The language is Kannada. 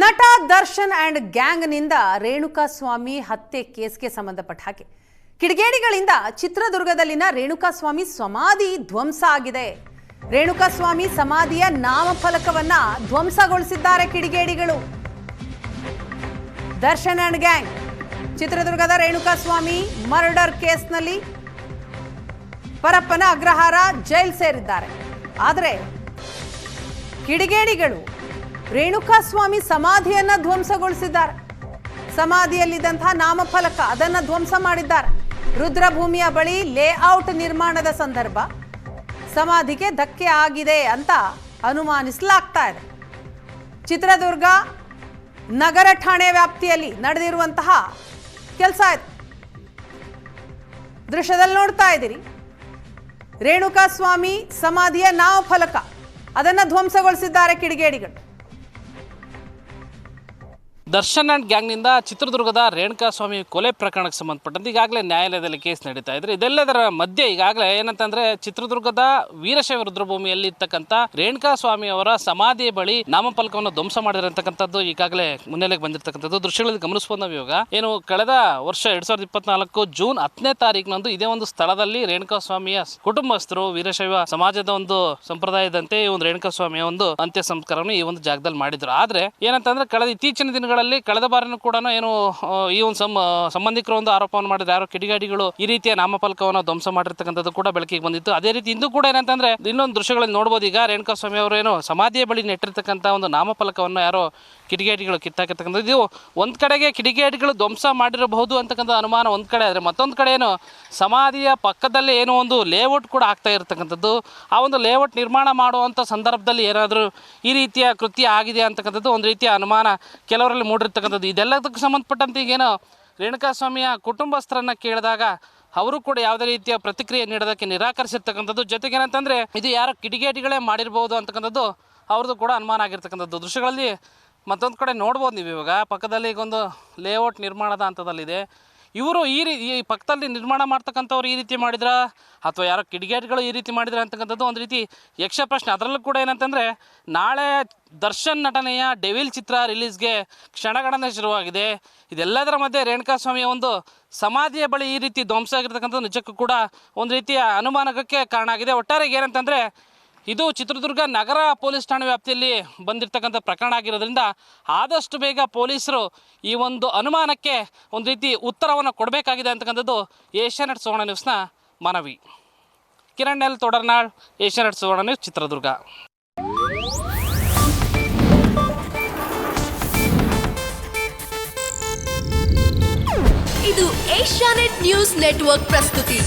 ನಟ, ದರ್ಶನ್ ಅಂಡ್ ಗ್ಯಾಂಗ್ನಿಂದ ರೇಣುಕಾ ಸ್ವಾಮಿ ಹತ್ಯೆ ಕೇಸ್ಗೆ ಸಂಬಂಧಪಟ್ಟ ಹಾಗೆ. ಕಿಡಿಗೇಡಿಗಳಿಂದ ಚಿತ್ರದುರ್ಗದಲ್ಲಿನ ರೇಣುಕಾ ಸ್ವಾಮಿ ಸಮಾಧಿ ಧ್ವಂಸ ಆಗಿದೆ. ರೇಣುಕಾ ಸ್ವಾಮಿ ಸಮಾಧಿಯ ನಾಮಫಲಕವನ್ನ ಧ್ವಂಸಗೊಳಿಸಿದ್ದಾರೆ ಕಿಡಿಗೇಡಿಗಳು. ದರ್ಶನ್ ಅಂಡ್ ಗ್ಯಾಂಗ್, ಚಿತ್ರದುರ್ಗದ ರೇಣುಕಾ ಸ್ವಾಮಿ ಮರ್ಡರ್ ಕೇಸ್ನಲ್ಲಿ ಪರಪ್ಪನ ಅಗ್ರಹಾರ ಜೈಲ್ ಸೇರಿದ್ದಾರೆ. ಆದರೆ ಕಿಡಿಗೇಡಿಗಳು ರೇಣುಕಾ ಸ್ವಾಮಿ ಸಮಾಧಿಯನ್ನ ಧ್ವಂಸಗೊಳಿಸಿದ್ದಾರೆ. ಸಮಾಧಿಯಲ್ಲಿದ್ದಂತಹ ನಾಮಫಲಕ ಅದನ್ನ ಧ್ವಂಸ ಮಾಡಿದ್ದಾರೆ. ರುದ್ರಭೂಮಿಯ ಬಳಿ ಲೇಔಟ್ ನಿರ್ಮಾಣದ ಸಂದರ್ಭ, ಸಮಾಧಿಗೆ ಧಕ್ಕೆ ಆಗಿದೆ ಅಂತ ಅನುಮಾನಿಸಲಾಗ್ತಾ ಇದೆ. ಚಿತ್ರದುರ್ಗ ನಗರ ಠಾಣೆ ವ್ಯಾಪ್ತಿಯಲ್ಲಿ ನಡೆದಿರುವಂತಹ ಕೆಲಸ ಇದೆ. ದೃಶ್ಯದಲ್ಲಿ ನೋಡ್ತಾ ಇದ್ದೀರಿ. ರೇಣುಕಾ ಸ್ವಾಮಿ ಸಮಾಧಿಯ ನಾಮಫಲಕ ಅದನ್ನು ಧ್ವಂಸಗೊಳಿಸಿದ್ದಾರೆ ಕಿಡಿಗೇಡಿಗಳು. ದರ್ಶನ್ ಅಂಡ್ ಗ್ಯಾಂಗ್ನಿಂದ ಚಿತ್ರದುರ್ಗದ ರೇಣುಕಾ ಸ್ವಾಮಿ ಕೊಲೆ ಪ್ರಕರಣಕ್ಕೆ ಸಂಬಂಧಪಟ್ಟಂತೆ ಈಗಾಗಲೇ ನ್ಯಾಯಾಲಯದಲ್ಲಿ ಕೇಸ್ ನಡೀತಾ ಇದ್ರೆ ಇದೆಲ್ಲದರ ಮಧ್ಯೆ ಈಗಾಗಲೇ ಏನಂತಂದ್ರೆ ಚಿತ್ರದುರ್ಗದ ವೀರಶೈವ ರುದ್ರಭೂಮಿಯಲ್ಲಿ ಇರ್ತಕ್ಕಂಥ ರೇಣುಕಾ ಸ್ವಾಮಿ ಅವರ ಸಮಾಧಿಯ ಬಳಿ ನಾಮಫಲಕವನ್ನು ಧ್ವಂಸ ಮಾಡಿರತಕ್ಕಂಥದ್ದು ಈಗಾಗಲೇ ಮುನ್ನೆಲೆಗೆ ಬಂದಿರತಕ್ಕಂಥದ್ದು. ದೃಶ್ಯಗಳಲ್ಲಿ ಗಮನಿಸಬಹುದು ನಾವು ಇವಾಗ ಏನು ಕಳೆದ ವರ್ಷ ಎರಡ್ ಸಾವಿರದ ಇಪ್ಪತ್ನಾಲ್ಕು ಜೂನ್ ಹತ್ತನೇ ತಾರೀಕಿನಂದು ಇದೇ ಒಂದು ಸ್ಥಳದಲ್ಲಿ ರೇಣುಕಾ ಸ್ವಾಮಿಯ ಕುಟುಂಬಸ್ಥರು, ವೀರಶೈವ ಸಮಾಜದ ಒಂದು ಸಂಪ್ರದಾಯದಂತೆ ಈ ಒಂದು ರೇಣುಕಾ ಸ್ವಾಮಿಯ ಒಂದು ಅಂತ್ಯ ಸಂಸ್ಕಾರವನ್ನು ಈ ಒಂದು ಜಾಗದಲ್ಲಿ ಮಾಡಿದ್ರು. ಆದ್ರೆ ಏನಂತಂದ್ರೆ ಕಳೆದ ಇತ್ತೀಚಿನ ದಿನಗಳಲ್ಲಿ ಕಳೆದ ಬಾರಿನೂ ಕೂಡ ಏನು ಈ ಒಂದು ಸಂಬಂಧಿಕರ ಒಂದು ಆರೋಪವನ್ನು ಮಾಡಿದ್ರು ಯಾರೋ ಕಿಡಿಗಾಡಿಗಳು ಈ ರೀತಿಯ ನಾಮಫಲಕವನ್ನು ಧ್ವಂಸ ಮಾಡಿರ್ತಕ್ಕಂಥದ್ದು ಕೂಡ ಬೆಳಕಿಗೆ ಬಂದಿತ್ತು. ಅದೇ ರೀತಿ ಇಂದು ಕೂಡ ಏನಂತಂದ್ರೆ ಇನ್ನೊಂದು ದೃಶ್ಯಗಳಲ್ಲಿ ನೋಡ್ಬೋದು, ಈಗ ರೇಣುಕಾ ಸ್ವಾಮಿ ಅವರು ಏನು ಸಮಾಧಿಯ ಬಳಿ ನೆಟ್ಟಿರ್ತಕ್ಕಂಥ ಒಂದು ನಾಮಫಲಕವನ್ನು ಯಾರೋ ಕಿಡಿಗೇಡಿಗಳು ಕಿತ್ತಾಕಿರ್ತಕ್ಕಂಥದ್ದು ಇದು ಒಂದ್ ಕಡೆಗೆ ಕಿಡಿಗೇಡಿಗಳು ಧ್ವಂಸ ಮಾಡಿರಬಹುದು ಅಂತಕ್ಕಂಥ ಅನುಮಾನ ಒಂದು ಕಡೆ, ಆದರೆ ಮತ್ತೊಂದು ಕಡೆ ಏನು ಸಮಾಧಿಯ ಪಕ್ಕದಲ್ಲಿ ಏನೋ ಒಂದು ಲೇಔಟ್ ಕೂಡ ಆಗ್ತಾ ಇರತಕ್ಕಂಥದ್ದು. ಆ ಒಂದು ಲೇಔಟ್ ನಿರ್ಮಾಣ ಮಾಡುವಂಥ ಸಂದರ್ಭದಲ್ಲಿ ಏನಾದರೂ ಈ ರೀತಿಯ ಕೃತ್ಯ ಆಗಿದೆ ಅಂತಕ್ಕಂಥದ್ದು ಒಂದು ರೀತಿಯ ಅನುಮಾನ ಕೆಲವರಲ್ಲಿ ಮೂಡಿರ್ತಕ್ಕಂಥದ್ದು ಇದೆಲ್ಲದಕ್ಕೆ ಸಂಬಂಧಪಟ್ಟಂತೆ ಈಗೇನು ರೇಣುಕಾಸ್ವಾಮಿಯ ಕುಟುಂಬಸ್ಥರನ್ನ ಕೇಳಿದಾಗ ಅವರು ಕೂಡ ಯಾವುದೇ ರೀತಿಯ ಪ್ರತಿಕ್ರಿಯೆ ನೀಡೋದಕ್ಕೆ ನಿರಾಕರಿಸಿರ್ತಕ್ಕಂಥದ್ದು. ಜೊತೆಗೆ ಏನಂತಂದ್ರೆ, ಇದು ಯಾರೋ ಕಿಡಿಗೇಡಿಗಳೇ ಮಾಡಿರ್ಬೋದು ಅಂತಕ್ಕಂಥದ್ದು ಅವ್ರದ್ದು ಕೂಡ ಅನುಮಾನ ಆಗಿರ್ತಕ್ಕಂಥದ್ದು. ದೃಶ್ಯಗಳಲ್ಲಿ ಮತ್ತೊಂದು ಕಡೆ ನೋಡ್ಬೋದು ನೀವು ಇವಾಗ ಪಕ್ಕದಲ್ಲಿ ಈಗೊಂದು ಲೇಔಟ್ ನಿರ್ಮಾಣದ ಹಂತದಲ್ಲಿದೆ. ಇವರು ಈ ರೀ ಈ ಪಕ್ಕದಲ್ಲಿ ನಿರ್ಮಾಣ ಮಾಡ್ತಕ್ಕಂಥವ್ರು ಈ ರೀತಿ ಮಾಡಿದ್ರ? ಅಥವಾ ಯಾರೋ ಕಿಡಿಗೇಟ್ಗಳು ಈ ರೀತಿ ಮಾಡಿದ್ರ ಅಂತಕ್ಕಂಥದ್ದು ಒಂದು ರೀತಿ ಯಕ್ಷ ಪ್ರಶ್ನೆ. ಅದರಲ್ಲೂ ಕೂಡ ಏನಂತಂದರೆ, ನಾಳೆ ದರ್ಶನ್ ನಟನೆಯ ಡೆವಿಲ್ ಚಿತ್ರ ರಿಲೀಸ್ಗೆ ಕ್ಷಣಗಣನೆ ಶುರುವಾಗಿದೆ. ಇದೆಲ್ಲದರ ಮಧ್ಯೆ ರೇಣುಕಾಸ್ವಾಮಿಯ ಒಂದು ಸಮಾಧಿಯ ಬಳಿ ಈ ರೀತಿ ಧ್ವಂಸ ಆಗಿರ್ತಕ್ಕಂಥದ್ದು ನಿಜಕ್ಕೂ ಕೂಡ ಒಂದು ರೀತಿಯ ಅನುಮಾನಕ್ಕೆ ಕಾರಣ ಆಗಿದೆ. ಒಟ್ಟಾರೆಗೆ ಏನಂತಂದರೆ ಇದು ಚಿತ್ರದುರ್ಗ ನಗರ ಪೊಲೀಸ್ ಠಾಣೆ ವ್ಯಾಪ್ತಿಯಲ್ಲಿ ಬಂದಿರತಕ್ಕಂಥ ಪ್ರಕರಣ ಆಗಿರೋದ್ರಿಂದ ಆದಷ್ಟು ಬೇಗ ಪೊಲೀಸರು ಈ ಒಂದು ಅನುಮಾನಕ್ಕೆ ಒಂದು ರೀತಿ ಉತ್ತರವನ್ನು ಕೊಡಬೇಕಾಗಿದೆ ಅಂತಕ್ಕಂಥದ್ದು ಏಷ್ಯಾನೆಟ್ ಸುವರ್ಣ ನ್ಯೂಸ್ನ ಮನವಿ. Kiran L Todarnal Asianet Suvarna news, Chitradurga. ಇದು ಏಷ್ಯಾನೆಟ್ ನ್ಯೂಸ್ ನೆಟ್ವರ್ಕ್ ಪ್ರಸ್ತುತಿ.